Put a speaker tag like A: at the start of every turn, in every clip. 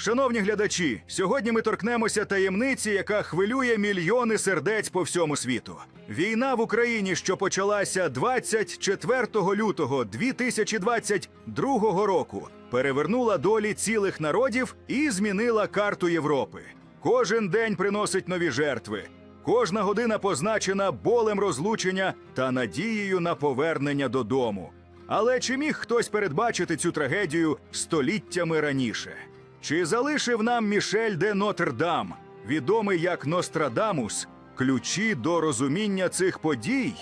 A: Шановні глядачі, сьогодні ми торкнемося таємниці, яка хвилює мільйони сердець по всьому світу. Війна в Україні, що почалася 24 лютого 2022 року, перевернула долі цілих народів і змінила карту Європи. Кожен день приносить нові жертви. Кожна година позначена болем розлучення та надією на повернення додому. Але чи міг хтось передбачити цю трагедію століттями раніше? Чи залишив нам Мішель де Нотр-Дам, відомий як Нострадамус, ключі до розуміння цих подій?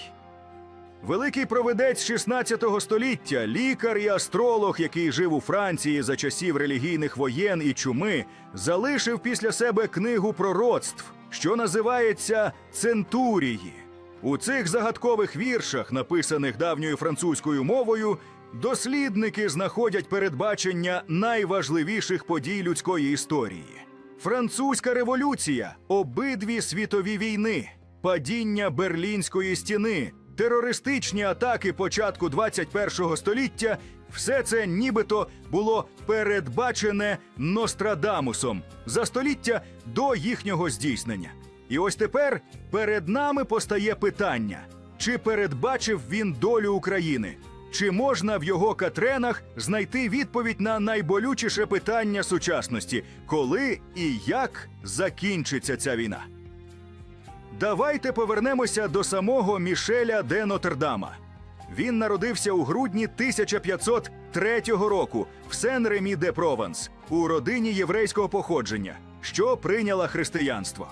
A: Великий провидець 16 століття, лікар і астролог, який жив у Франції за часів релігійних воєн і чуми, залишив після себе книгу пророцтв, що називається Центурії. У цих загадкових віршах, написаних давньою французькою мовою, дослідники знаходять передбачення найважливіших подій людської історії. Французька революція, обидві світові війни, падіння Берлінської стіни, терористичні атаки початку 21 століття все це нібито було передбачене Нострадамусом за століття до їхнього здійснення. І ось тепер перед нами постає питання: чи передбачив він долю України? Чи можна в його катренах знайти відповідь на найболючіше питання сучасності, коли і як закінчиться ця війна? Давайте повернемося до самого Мішеля де Нотр-Дама. Він народився у грудні 1503 року в Сен-Ремі де Прованс у родині єврейського походження, що прийняла християнство.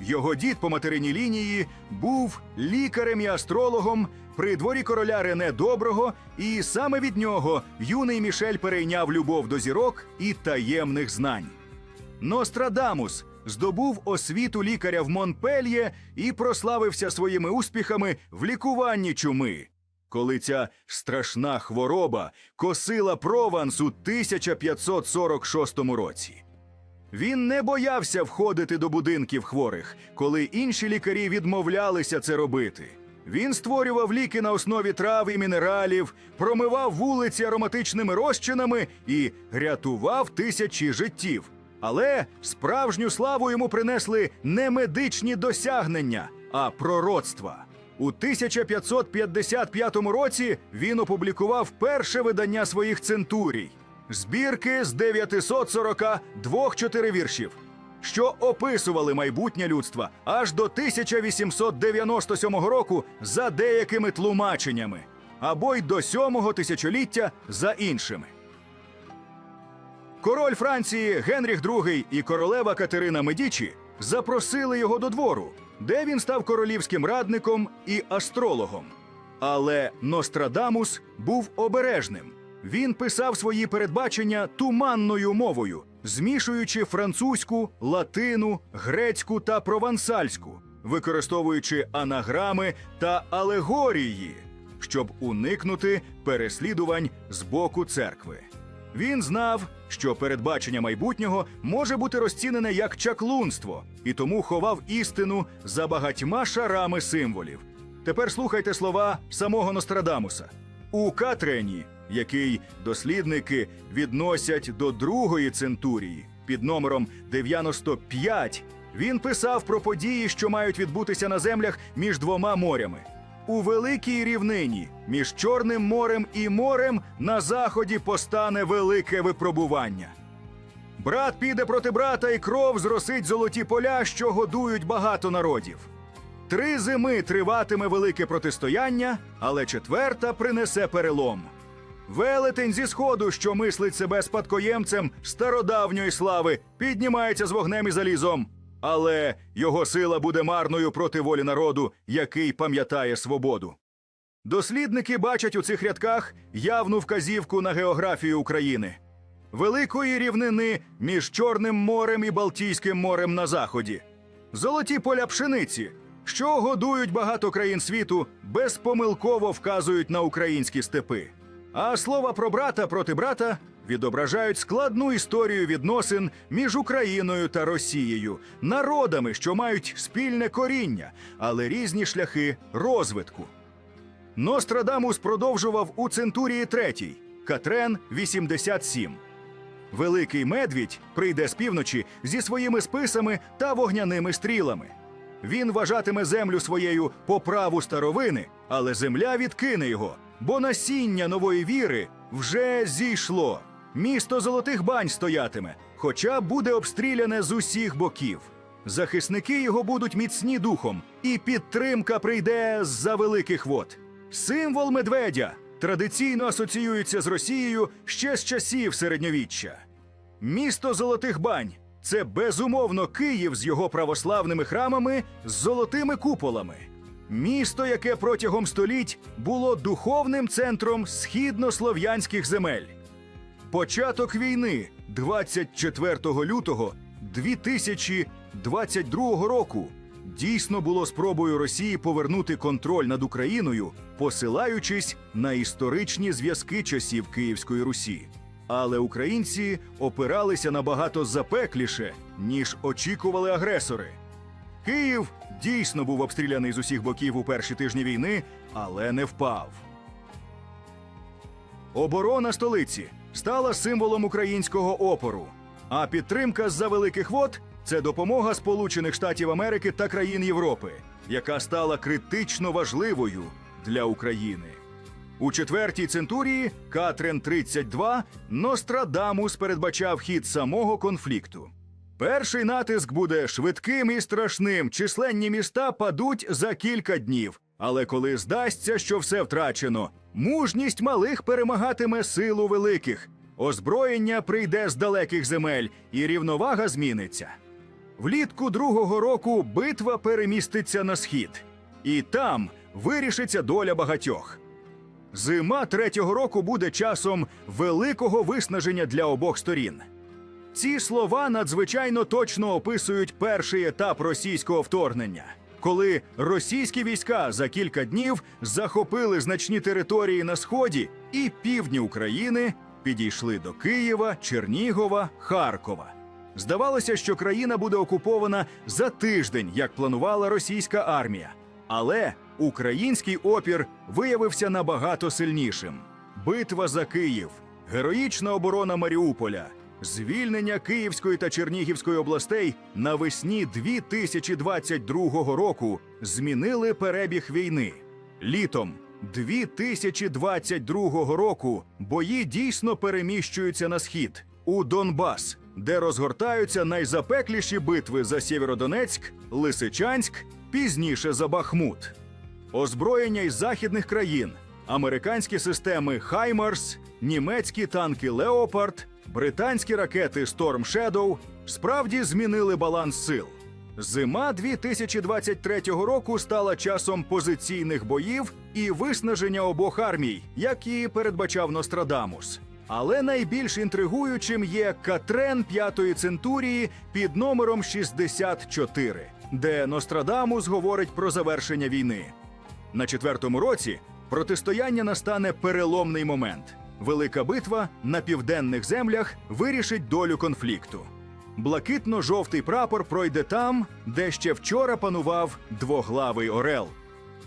A: Його дід по материній лінії був лікарем і астрологом при дворі короля Рене Доброго, і саме від нього юний Мішель перейняв любов до зірок і таємних знань. Нострадамус здобув освіту лікаря в Монпельє і прославився своїми успіхами в лікуванні чуми. Коли ця страшна хвороба косила Прованс у 1546 році. Він не боявся входити до будинків хворих, коли інші лікарі відмовлялися це робити. Він створював ліки на основі трав і мінералів, промивав вулиці ароматичними розчинами і рятував тисячі життів. Але справжню славу йому принесли не медичні досягнення, а пророцтва. У 1555 році він опублікував перше видання своїх центурій збірки з 942 чотиривіршів, що описували майбутнє людства аж до 1897 року за деякими тлумаченнями, або й до сьомого тисячоліття за іншими. Король Франції Генріх II і королева Катерина Медічі запросили його до двору, де він став королівським радником і астрологом. Але Нострадамус був обережним. Він писав свої передбачення туманною мовою, змішуючи французьку, латину, грецьку та провансальську, використовуючи анаграми та алегорії, щоб уникнути переслідувань з боку церкви. Він знав, що передбачення майбутнього може бути розцінене як чаклунство, і тому ховав істину за багатьма шарами символів. Тепер слухайте слова самого Нострадамуса. У Катрені, який дослідники відносять до другої центурії під номером 95, він писав про події, що мають відбутися на землях між двома морями. У великій рівнині між Чорним морем і морем на заході постане велике випробування. Брат піде проти брата, і кров зросить золоті поля, що годують багато народів. Три зими триватиме велике протистояння, але четверта принесе перелом. Велетень зі сходу, що мислить себе спадкоємцем стародавньої слави, піднімається з вогнем і залізом. Але його сила буде марною проти волі народу, який пам'ятає свободу. Дослідники бачать у цих рядках явну вказівку на географію України, великої рівнини між Чорним морем і Балтійським морем на заході, золоті поля пшениці, що годують багато країн світу, безпомилково вказують на українські степи. А слова про брата проти брата відображають складну історію відносин між Україною та Росією, народами, що мають спільне коріння, але різні шляхи розвитку. Нострадамус продовжував у Центурії третій, Катрен 87. Великий медвідь прийде з півночі зі своїми списами та вогняними стрілами. Він вважатиме землю своєю по праву старовини, але земля відкине його, бо насіння нової віри вже зійшло. Місто золотих бань стоятиме, хоча буде обстріляне з усіх боків. Захисники його будуть міцні духом, і підтримка прийде з-за великих вод. Символ медведя традиційно асоціюється з Росією ще з часів середньовіччя. Місто золотих бань це безумовно Київ з його православними храмами з золотими куполами. Місто, яке протягом століть було духовним центром східнослов'янських земель. Початок війни 24 лютого 2022 року дійсно було спробою Росії повернути контроль над Україною, посилаючись на історичні зв'язки часів Київської Русі. Але українці опиралися набагато запекліше, ніж очікували агресори. Київ дійсно був обстріляний з усіх боків у перші тижні війни, але не впав. Оборона столиці стала символом українського опору. А підтримка з-за великих вод це допомога Сполучених Штатів Америки та країн Європи, яка стала критично важливою для України. У четвертій центурії Катрен 32 Нострадамус передбачав хід самого конфлікту. Перший натиск буде швидким і страшним. Численні міста падуть за кілька днів. Але коли здасться, що все втрачено, мужність малих перемагатиме силу великих. Озброєння прийде з далеких земель, і рівновага зміниться. Влітку другого року битва переміститься на схід, і там вирішиться доля багатьох. Зима третього року буде часом великого виснаження для обох сторін. Ці слова надзвичайно точно описують перший етап російського вторгнення, коли російські війська за кілька днів захопили значні території на сході і півдні України, підійшли до Києва, Чернігова, Харкова. Здавалося, що країна буде окупована за тиждень, як планувала російська армія. Але український опір виявився набагато сильнішим. Битва за Київ, героїчна оборона Маріуполя, звільнення Київської та Чернігівської областей навесні 2022 року змінили перебіг війни. Літом 2022 року бої дійсно переміщуються на схід у Донбас, де розгортаються найзапекліші битви за Сєвєродонецьк, Лисичанськ, пізніше за Бахмут. Озброєння із західних країн, американські системи Хаймарс, німецькі танки Леопард, британські ракети Storm Shadow справді змінили баланс сил. Зима 2023 року стала часом позиційних боїв і виснаження обох армій, як і передбачав Нострадамус. Але найбільш інтригуючим є Катрен п'ятої центурії під номером 64, де Нострадамус говорить про завершення війни. На четвертому році протистояння настане переломний момент. Велика битва на південних землях вирішить долю конфлікту. Блакитно-жовтий прапор пройде там, де ще вчора панував двоглавий орел.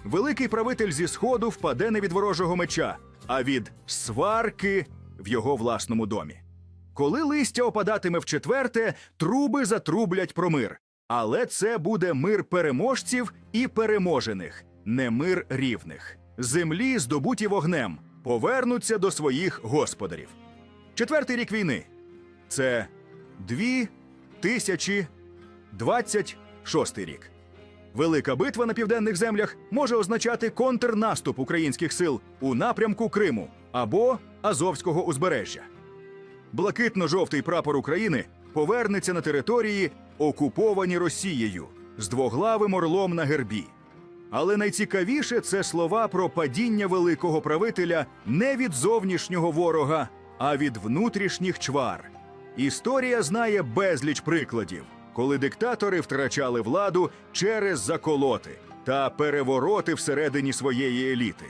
A: Великий правитель зі сходу впаде не від ворожого меча, а від сварки в його власному домі. Коли листя опадатиме в четверте, труби затрублять про мир. Але це буде мир переможців і переможених, не мир рівних. Землі, здобуті вогнем, повернуться до своїх господарів. Четвертий рік війни це 2026 рік. Велика битва на південних землях може означати контрнаступ українських сил у напрямку Криму або Азовського узбережжя. Блакитно-жовтий прапор України повернеться на території, окуповані Росією, з двоглавим орлом на гербі. Але найцікавіше це слова про падіння великого правителя не від зовнішнього ворога, а від внутрішніх чвар. Історія знає безліч прикладів, коли диктатори втрачали владу через заколоти та перевороти всередині своєї еліти.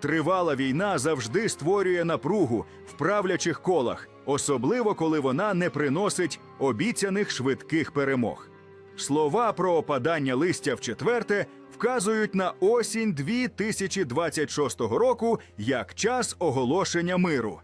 A: Тривала війна завжди створює напругу в правлячих колах, особливо коли вона не приносить обіцяних швидких перемог. Слова про опадання листя в четверте вказують на осінь 2026 року як час оголошення миру.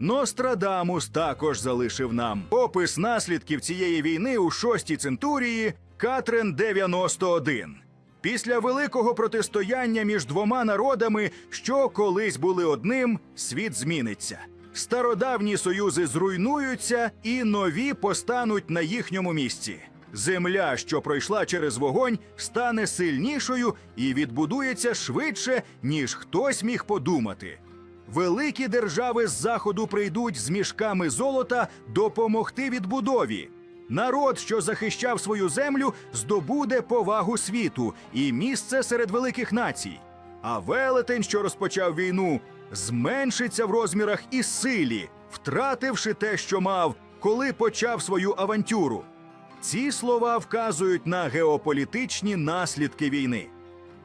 A: Нострадамус також залишив нам опис наслідків цієї війни у шостій центурії Катрен 91. Після великого протистояння між двома народами, що колись були одним, світ зміниться. Стародавні союзи зруйнуються, і нові постануть на їхньому місці. Земля, що пройшла через вогонь, стане сильнішою і відбудується швидше, ніж хтось міг подумати. Великі держави з заходу прийдуть з мішками золота допомогти відбудові. Народ, що захищав свою землю, здобуде повагу світу і місце серед великих націй. А велетень, що розпочав війну, зменшиться в розмірах і силі, втративши те, що мав, коли почав свою авантюру. Ці слова вказують на геополітичні наслідки війни.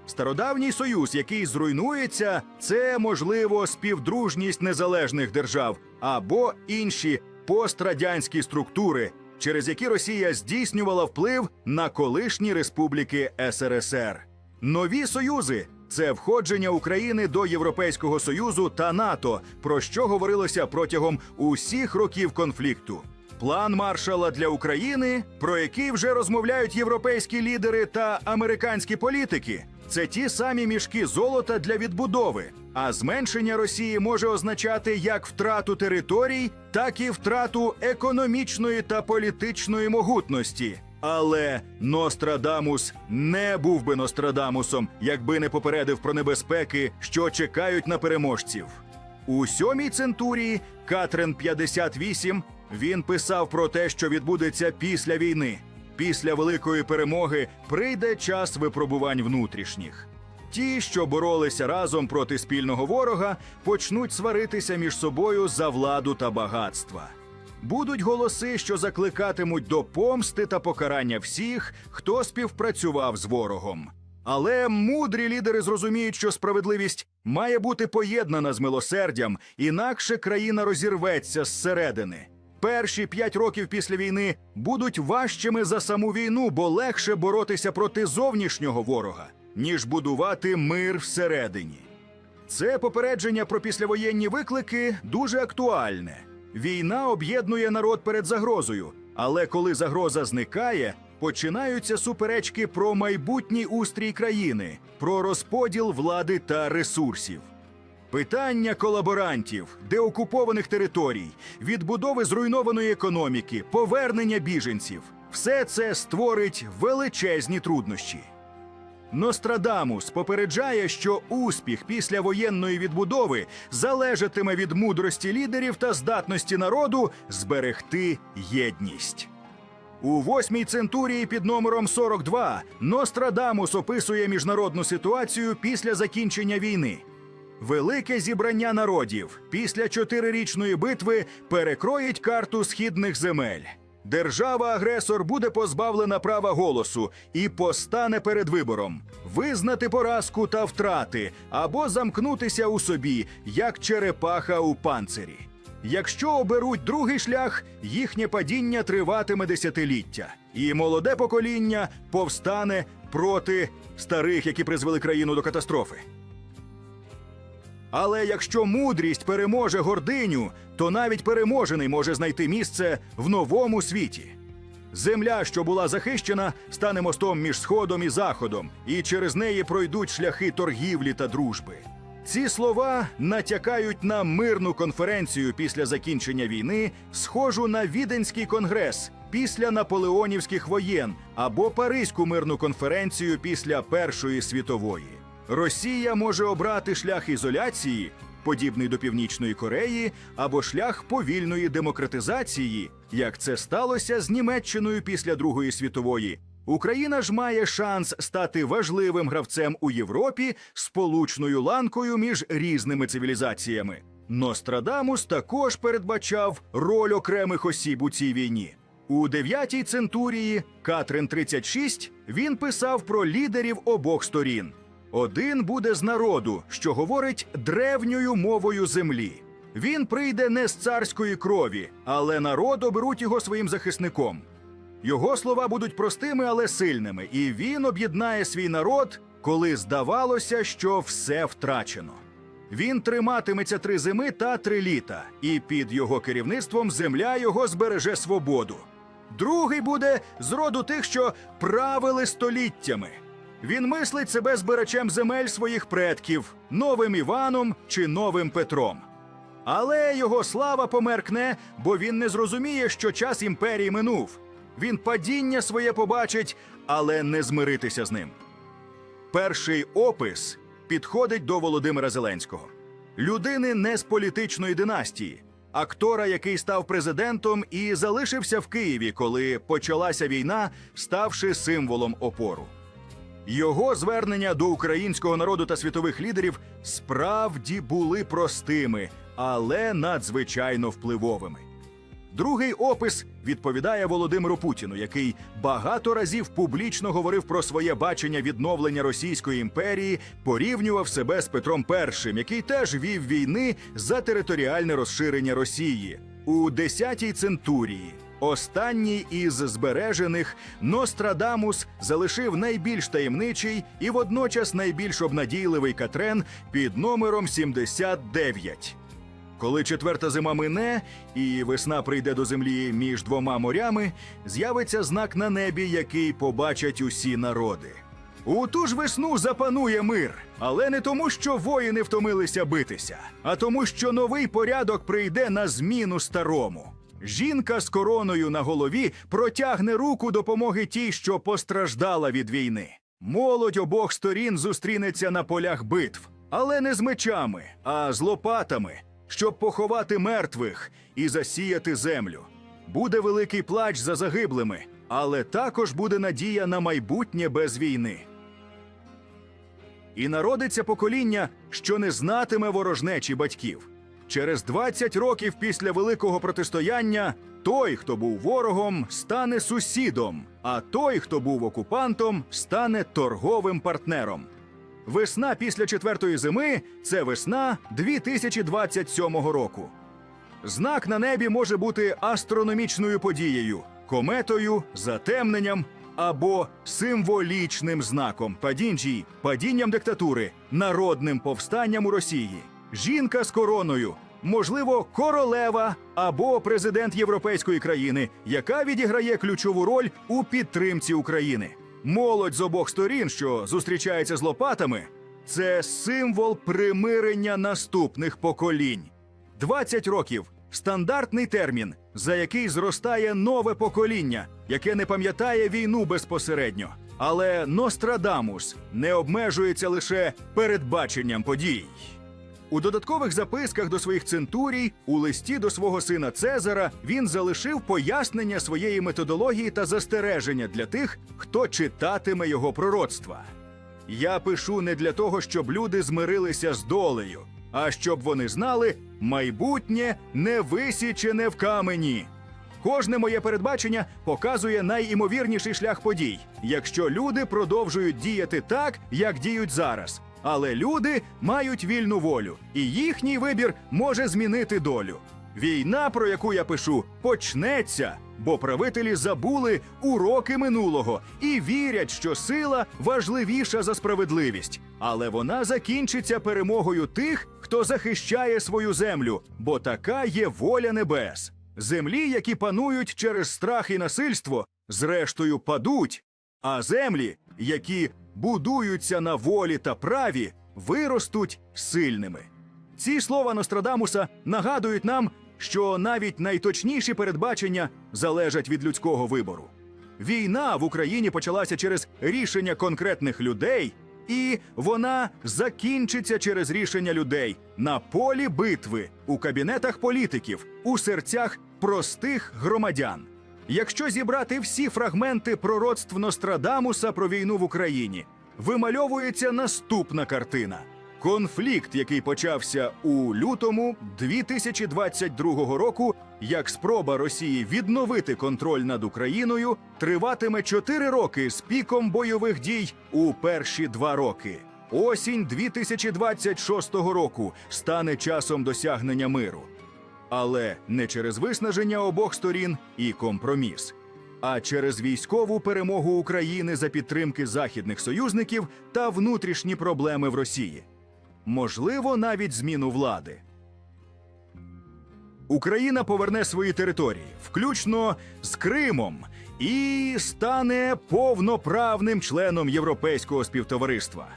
A: Стародавній союз, який зруйнується, це можливо співдружність незалежних держав або інші пострадянські структури, через які Росія здійснювала вплив на колишні республіки СРСР. Нові союзи це входження України до Європейського союзу та НАТО, про що говорилося протягом усіх років конфлікту. План маршала для України, про який вже розмовляють європейські лідери та американські політики, це ті самі мішки золота для відбудови. А зменшення Росії може означати як втрату територій, так і втрату економічної та політичної могутності. Але Нострадамус не був би Нострадамусом, якби не попередив про небезпеки, що чекають на переможців. У сьомій центурії Катрен 58 він писав про те, що відбудеться після війни. Після великої перемоги прийде час випробувань внутрішніх. Ті, що боролися разом проти спільного ворога, почнуть сваритися між собою за владу та багатства. Будуть голоси, що закликатимуть до помсти та покарання всіх, хто співпрацював з ворогом. Але мудрі лідери зрозуміють, що справедливість має бути поєднана з милосердям, інакше країна розірветься зсередини. Перші п'ять років після війни будуть важчими за саму війну, бо легше боротися проти зовнішнього ворога, ніж будувати мир всередині. Це попередження про післявоєнні виклики дуже актуальне. Війна об'єднує народ перед загрозою, але коли загроза зникає, починаються суперечки про майбутній устрій країни, про розподіл влади та ресурсів. Питання колаборантів, деокупованих територій, відбудови зруйнованої економіки, повернення біженців все це створить величезні труднощі. Нострадамус попереджає, що успіх після воєнної відбудови залежатиме від мудрості лідерів та здатності народу зберегти єдність. У восьмій центурії під номером 42 Нострадамус описує міжнародну ситуацію після закінчення війни. Велике зібрання народів після чотирирічної битви перекроїть карту східних земель. Держава-агресор буде позбавлена права голосу і постане перед вибором визнати поразку та втрати або замкнутися у собі, як черепаха у панцирі. Якщо оберуть другий шлях, їхнє падіння триватиме десятиліття, і молоде покоління повстане проти старих, які призвели країну до катастрофи. Але якщо мудрість переможе гординю, то навіть переможений може знайти місце в новому світі. Земля, що була захищена, стане мостом між сходом і заходом, і через неї пройдуть шляхи торгівлі та дружби. Ці слова натякають на мирну конференцію після закінчення війни, схожу на Віденський конгрес після наполеонівських воєн або Паризьку мирну конференцію після Першої світової. Росія може обрати шлях ізоляції, подібний до Північної Кореї, або шлях повільної демократизації, як це сталося з Німеччиною після Другої світової. Україна ж має шанс стати важливим гравцем у Європі сполучною ланкою між різними цивілізаціями. Нострадамус також передбачав роль окремих осіб у цій війні. У дев'ятій центурії Катрин 36 він писав про лідерів обох сторін. Один буде з народу, що говорить древньою мовою землі. Він прийде не з царської крові, але народ оберуть його своїм захисником. Його слова будуть простими, але сильними, і він об'єднає свій народ, коли здавалося, що все втрачено. Він триматиметься три зими та три літа, і під його керівництвом земля його збереже свободу. Другий буде з роду тих, що правили століттями. Він мислить себе збирачем земель своїх предків, новим Іваном чи новим Петром. Але його слава померкне, бо він не зрозуміє, що час імперії минув. Він падіння своє побачить, але не змиритися з ним. Перший опис підходить до Володимира Зеленського, людини не з політичної династії, актора, який став президентом і залишився в Києві, коли почалася війна, ставши символом опору. Його звернення до українського народу та світових лідерів справді були простими, але надзвичайно впливовими. Другий опис відповідає Володимиру Путіну, який багато разів публічно говорив про своє бачення відновлення Російської імперії, порівнював себе з Петром І, який теж вів війни за територіальне розширення Росії у 10-й центурії. Останній із збережених Нострадамус залишив найбільш таємничий і водночас найбільш обнадійливий катрен під номером 79. Коли четверта зима мине і весна прийде до землі між двома морями, з'явиться знак на небі, який побачать усі народи. У ту ж весну запанує мир, але не тому, що воїни втомилися битися, а тому, що новий порядок прийде на зміну старому. Жінка з короною на голові протягне руку допомоги тій, що постраждала від війни. Молодь обох сторін зустрінеться на полях битв, але не з мечами, а з лопатами, щоб поховати мертвих і засіяти землю. Буде великий плач за загиблими, але також буде надія на майбутнє без війни. І народиться покоління, що не знатиме ворожнечі батьків. Через 20 років після великого протистояння той, хто був ворогом, стане сусідом, а той, хто був окупантом, стане торговим партнером. Весна після четвертої зими це весна 2027 року. Знак на небі може бути астрономічною подією, кометою, затемненням або символічним знаком падінджі, падінням диктатури, народним повстанням у Росії. Жінка з короною, можливо, королева або президент європейської країни, яка відіграє ключову роль у підтримці України. Молодь з обох сторін, що зустрічається з лопатами, це символ примирення наступних поколінь. 20 років стандартний термін, за який зростає нове покоління, яке не пам'ятає війну безпосередньо. Але Нострадамус не обмежується лише передбаченням подій. У додаткових записках до своїх центурій, у листі до свого сина Цезара, він залишив пояснення своєї методології та застереження для тих, хто читатиме його пророцтва. Я пишу не для того, щоб люди змирилися з долею, а щоб вони знали, майбутнє не висічене в камені. Кожне моє передбачення показує найімовірніший шлях подій, якщо люди продовжують діяти так, як діють зараз. Але люди мають вільну волю, і їхній вибір може змінити долю. Війна, про яку я пишу, почнеться, бо правителі забули уроки минулого і вірять, що сила важливіша за справедливість. Але вона закінчиться перемогою тих, хто захищає свою землю, бо така є воля небес. Землі, які панують через страх і насильство, зрештою падуть, а землі, які будуються на волі та праві, виростуть сильними. Ці слова Нострадамуса нагадують нам, що навіть найточніші передбачення залежать від людського вибору. Війна в Україні почалася через рішення конкретних людей, і вона закінчиться через рішення людей на полі битви, у кабінетах політиків, у серцях простих громадян. Якщо зібрати всі фрагменти пророцтв Нострадамуса про війну в Україні, вимальовується наступна картина. Конфлікт, який почався у лютому 2022 року, як спроба Росії відновити контроль над Україною, триватиме 4 роки з піком бойових дій у перші два роки. Осінь 2026 року стане часом досягнення миру але не через виснаження обох сторін і компроміс, а через військову перемогу України за підтримки західних союзників та внутрішні проблеми в Росії. можливо, навіть зміну влади. Україна поверне свої території, включно з Кримом, і стане повноправним членом європейського співтовариства.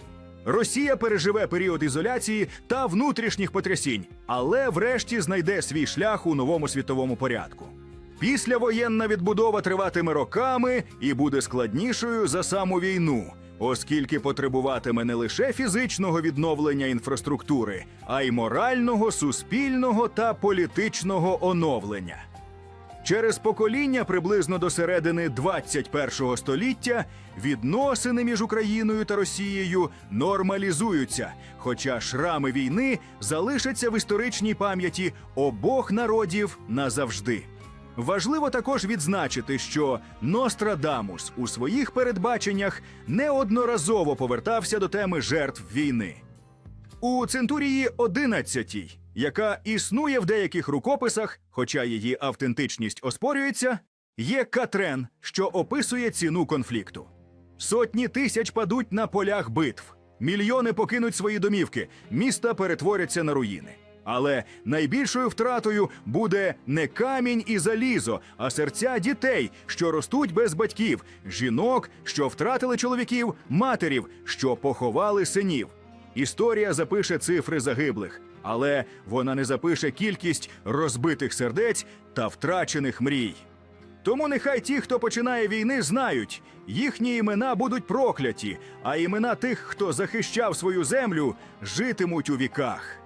A: Росія переживе період ізоляції та внутрішніх потрясінь, але врешті знайде свій шлях у новому світовому порядку. Післявоєнна відбудова триватиме роками і буде складнішою за саму війну, оскільки потребуватиме не лише фізичного відновлення інфраструктури, а й морального, суспільного та політичного оновлення. Через покоління приблизно до середини 21 століття відносини між Україною та Росією нормалізуються, хоча шрами війни залишаться в історичній пам'яті обох народів назавжди. Важливо також відзначити, що Нострадамус у своїх передбаченнях неодноразово повертався до теми жертв війни. У Центурії 11, яка існує в деяких рукописах, хоча її автентичність оспорюється, є Катрен, що описує ціну конфлікту. Сотні тисяч падуть на полях битв, мільйони покинуть свої домівки, міста перетворяться на руїни. Але найбільшою втратою буде не камінь і залізо, а серця дітей, що ростуть без батьків, жінок, що втратили чоловіків, матерів, що поховали синів. Історія запише цифри загиблих, але вона не запише кількість розбитих сердець та втрачених мрій. Тому нехай ті, хто починає війни, знають, їхні імена будуть прокляті, а імена тих, хто захищав свою землю, житимуть у віках.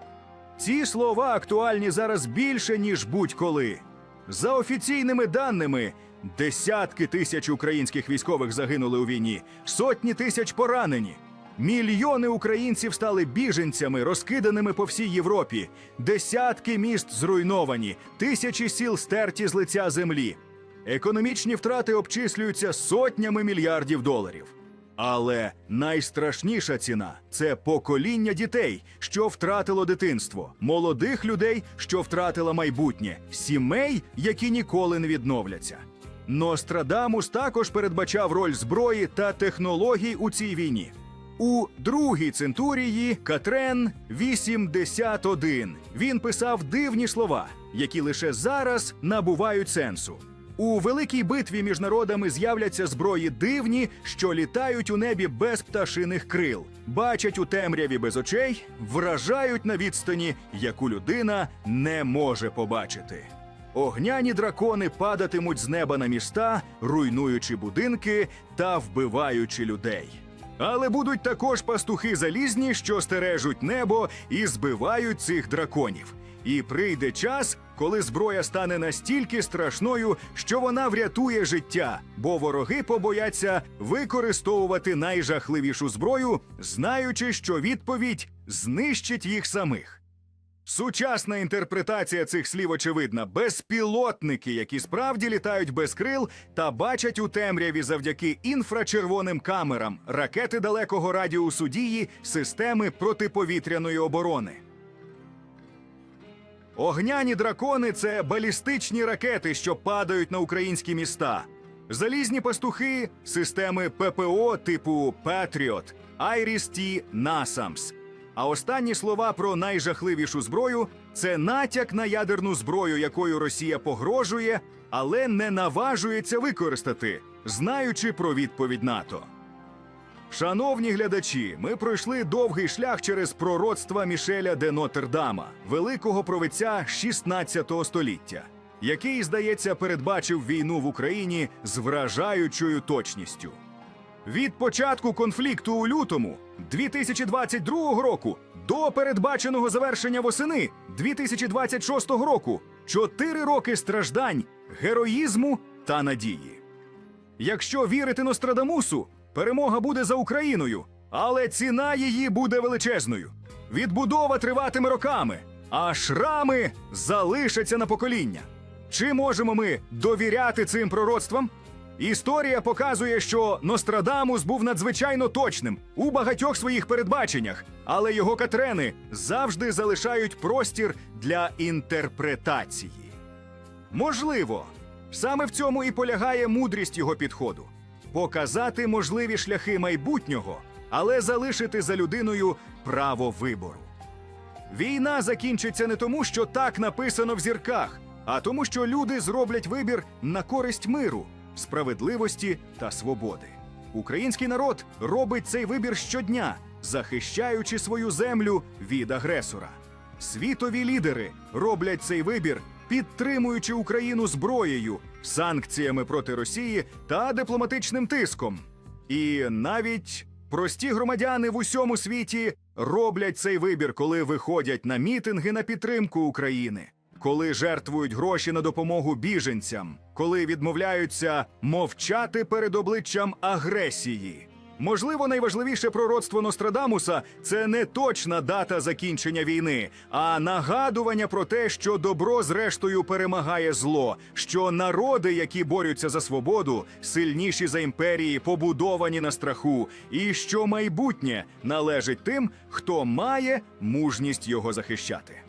A: Ці слова актуальні зараз більше, ніж будь-коли. За офіційними даними, десятки тисяч українських військових загинули у війні, сотні тисяч поранені. Мільйони українців стали біженцями, розкиданими по всій Європі. Десятки міст зруйновані, тисячі сіл стерті з лиця землі. Економічні втрати обчислюються сотнями мільярдів доларів. Але найстрашніша ціна це покоління дітей, що втратило дитинство, молодих людей, що втратило майбутнє, сімей, які ніколи не відновляться. Нострадамус також передбачав роль зброї та технологій у цій війні. У другій центурії Катрен 81. Він писав дивні слова, які лише зараз набувають сенсу. У великій битві між народами з'являться зброї дивні, що літають у небі без пташиних крил, бачать у темряві без очей, вражають на відстані, яку людина не може побачити. Огняні дракони падатимуть з неба на міста, руйнуючи будинки та вбиваючи людей. Але будуть також пастухи залізні, що стережуть небо і збивають цих драконів. І прийде час, коли зброя стане настільки страшною, що вона врятує життя, бо вороги побояться використовувати найжахливішу зброю, знаючи, що відповідь знищить їх самих. Сучасна інтерпретація цих слів очевидна: безпілотники, які справді літають без крил та бачать у темряві завдяки інфрачервоним камерам, ракети далекого радіусу дії, системи протиповітряної оборони. Огняні дракони це балістичні ракети, що падають на українські міста. Залізні пастухи системи ППО типу Патріот, Айріс Ті Насамс. А останні слова про найжахливішу зброю це натяк на ядерну зброю, якою Росія погрожує, але не наважується використати, знаючи про відповідь НАТО. Шановні глядачі, ми пройшли довгий шлях через пророцтва Мішеля де Нотр-Дама, великого провидця 16 століття, який, здається, передбачив війну в Україні з вражаючою точністю. Від початку конфлікту у лютому 2022 року до передбаченого завершення восени 2026 року чотири роки страждань, героїзму та надії. Якщо вірити Нострадамусу, перемога буде за Україною, але ціна її буде величезною. Відбудова триватиме роками, а шрами залишаться на покоління. Чи можемо ми довіряти цим пророцтвам? Історія показує, що Нострадамус був надзвичайно точним у багатьох своїх передбаченнях, але його катрени завжди залишають простір для інтерпретації. Можливо, саме в цьому і полягає мудрість його підходу показати можливі шляхи майбутнього, але залишити за людиною право вибору. Війна закінчиться не тому, що так написано в зірках, а тому, що люди зроблять вибір на користь миру, справедливості та свободи. Український народ робить цей вибір щодня, захищаючи свою землю від агресора. Світові лідери роблять цей вибір, підтримуючи Україну зброєю, санкціями проти Росії та дипломатичним тиском. І навіть прості громадяни в усьому світі роблять цей вибір, коли виходять на мітинги на підтримку України, коли жертвують гроші на допомогу біженцям, коли відмовляються мовчати перед обличчям агресії. Можливо, найважливіше пророцтво Нострадамуса це не точна дата закінчення війни, а нагадування про те, що добро зрештою перемагає зло, що народи, які борються за свободу, сильніші за імперії, побудовані на страху, і що майбутнє належить тим, хто має мужність його захищати.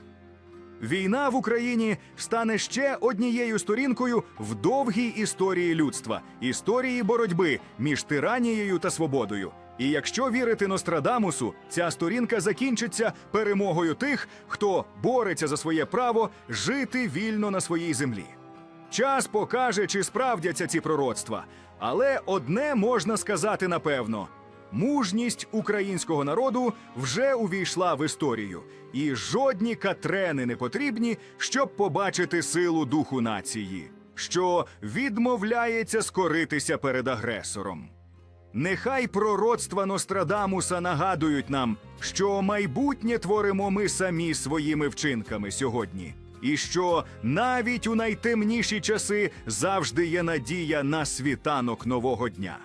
A: Війна в Україні стане ще однією сторінкою в довгій історії людства, історії боротьби між тиранією та свободою. І якщо вірити Нострадамусу, ця сторінка закінчиться перемогою тих, хто бореться за своє право жити вільно на своїй землі. Час покаже, чи справдяться ці пророцтва. Але одне можна сказати напевно: мужність українського народу вже увійшла в історію, і жодні катрени не потрібні, щоб побачити силу духу нації, що відмовляється скоритися перед агресором. Нехай пророцтва Нострадамуса нагадують нам, що майбутнє творимо ми самі своїми вчинками сьогодні, і що навіть у найтемніші часи завжди є надія на світанок нового дня.